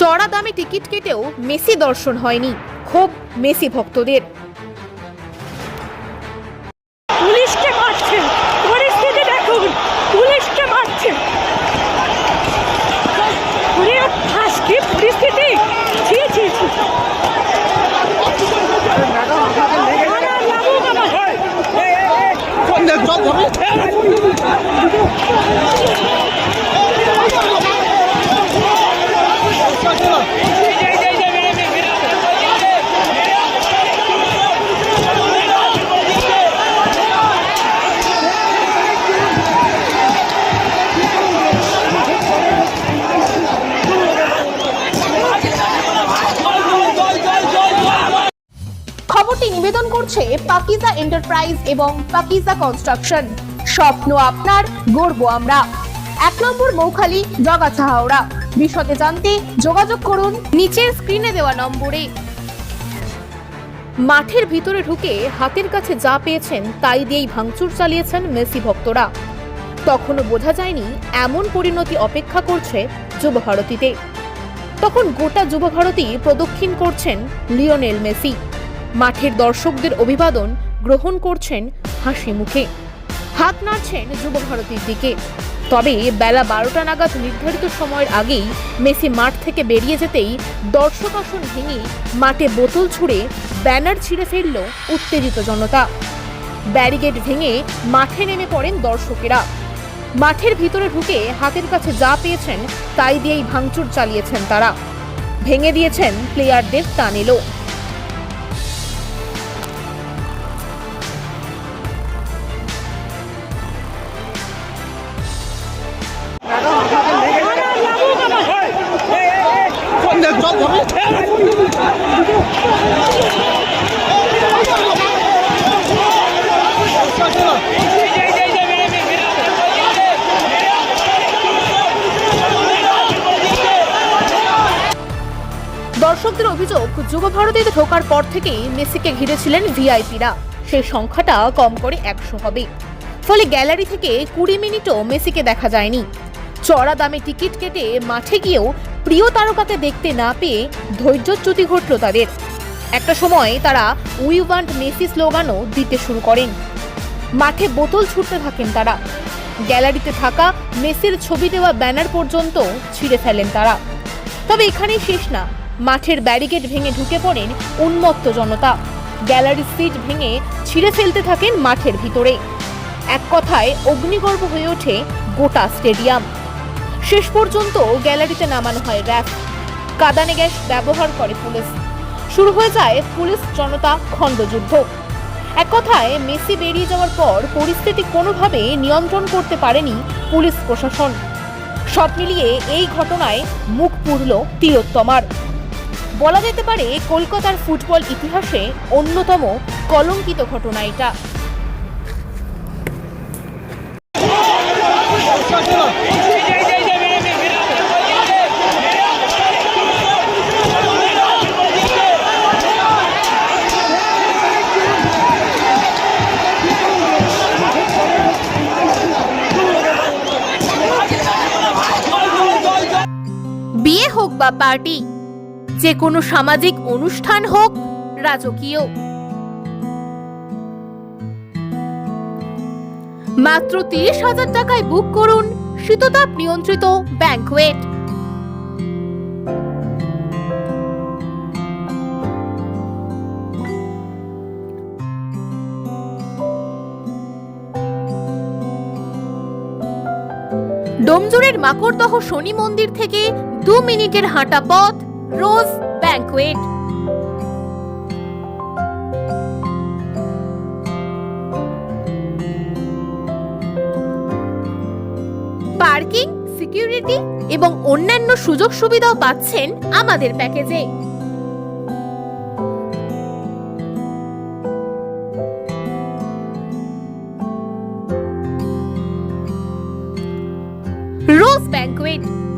চড়া দামে টিকিট কেটেও মেসি দর্শন হয়নি। ক্ষোভ মেসি ভক্তদের। খবরটি নিবেদন করছে পাকিজা এন্টারপ্রাইজ এবং পাকিজা কনস্ট্রাকশন। স্বপ্ন আপনার গর্ব আমরা। এক নম্বর মৌখালি জগাছা হাওড়া বিশদে জানতে যোগাযোগ করুন নিচের স্ক্রিনে দেওয়া নম্বরে। মাঠের ভিতরে ঢুকে হাতের কাছে যা পেয়েছেন তাই দিয়েই ভাঙচুর চালিয়েছেন মেসি ভক্তরা। তখনও বোঝা যায়নি এমন পরিণতি অপেক্ষা করছে যুব ভারতীতে তখন গোটা যুব ভারতী প্রদক্ষিণ করছেন লিওনেল মেসি। মাঠের দর্শকদের অভিবাদন গ্রহণ করছেন হাসি মুখে। হাত নাড়ছেন যুব ভারতীর দিকে। তবে বেলা বারোটা নাগাদ নির্ধারিত সময়ের আগেই মেসি মাঠ থেকে বেরিয়ে যেতেই দর্শক আসন ভেঙে মাঠে বোতল ছুঁড়ে ব্যানার ছিঁড়ে ফেলল উত্তেজিত জনতা। ব্যারিকেড ভেঙে মাঠে নেমে পড়েন দর্শকেরা। মাঠের ভিতরে ঢুকে হাতের কাছে যা পেয়েছেন তাই দিয়েই ভাঙচুর চালিয়েছেন তারা। ভেঙে দিয়েছেন প্লেয়ারদের টানেলো দর্শকদের অভিযোগ যুব ভারতীতে ঢোকার পর থেকেই মেসিকে ঘিরেছিলেন ভিআইপিরা। সেই সংখ্যাটা কম করে একশো হবে। ফলে গ্যালারি থেকে কুড়ি মিনিটও মেসিকে দেখা যায়নি। চড়া দামে টিকিট কেটে মাঠে গিয়েও প্রিয় তারকাকে দেখতে না পেয়ে ধৈর্যচ্যুতি ঘটল তাদের। একটা সময় তারা উই ওয়ান্ট মেসি স্লোগানও দিতে শুরু করেন। মাঠে বোতল ছুটতে থাকেন তারা। গ্যালারিতে থাকা মেসির ছবি দেওয়া ব্যানার পর্যন্ত ছিঁড়ে ফেলেন তারা। তবে এখানেই শেষ না। মাঠের ব্যারিকেড ভেঙে ঢুকে পড়েন উন্মত্ত জনতা। গ্যালারি সিট ভেঙে ছিঁড়ে ফেলতে থাকেন মাঠের ভিতরে। এক কথায়, অগ্নিগর্ভ হয়ে ওঠে গোটা স্টেডিয়াম। শেষ পর্যন্ত গ্যালারিতে নামানো হয় র্যাফ। কাদানে গ্যাস ব্যবহার করে পুলিশ। শুরু হয়ে যায় পুলিশ জনতা খণ্ডযুদ্ধ এক কথায়, মেসি বেরিয়ে যাওয়ার পর পরিস্থিতি কোনোভাবে নিয়ন্ত্রণ করতে পারেনি পুলিশ প্রশাসন। সব মিলিয়ে এই ঘটনায় মুখ পুরল তিলোত্তমার। বলা যেতে পারে কলকাতার ফুটবল ইতিহাসে অন্যতম কলঙ্কিত ঘটনা এটা। বিয়ে হোক বা পার্টি যে কোনো সামাজিক অনুষ্ঠান হোক, রাজকীয়। মাত্র তিরিশ হাজার টাকায় বুক করুন শীততাপ নিয়ন্ত্রিত ব্যাংকোয়েট। ডোমজুড়ের মাকড়দহ শনি মন্দির থেকে দু মিনিটের হাঁটা পথ রোজ ব্যাংকোয়েট পার্কিং সিকিউরিটি এবং অন্যান্য সুযোগ সুবিধাও পাচ্ছেন আমাদের প্যাকেজে। রোজ ব্যাংকোয়েট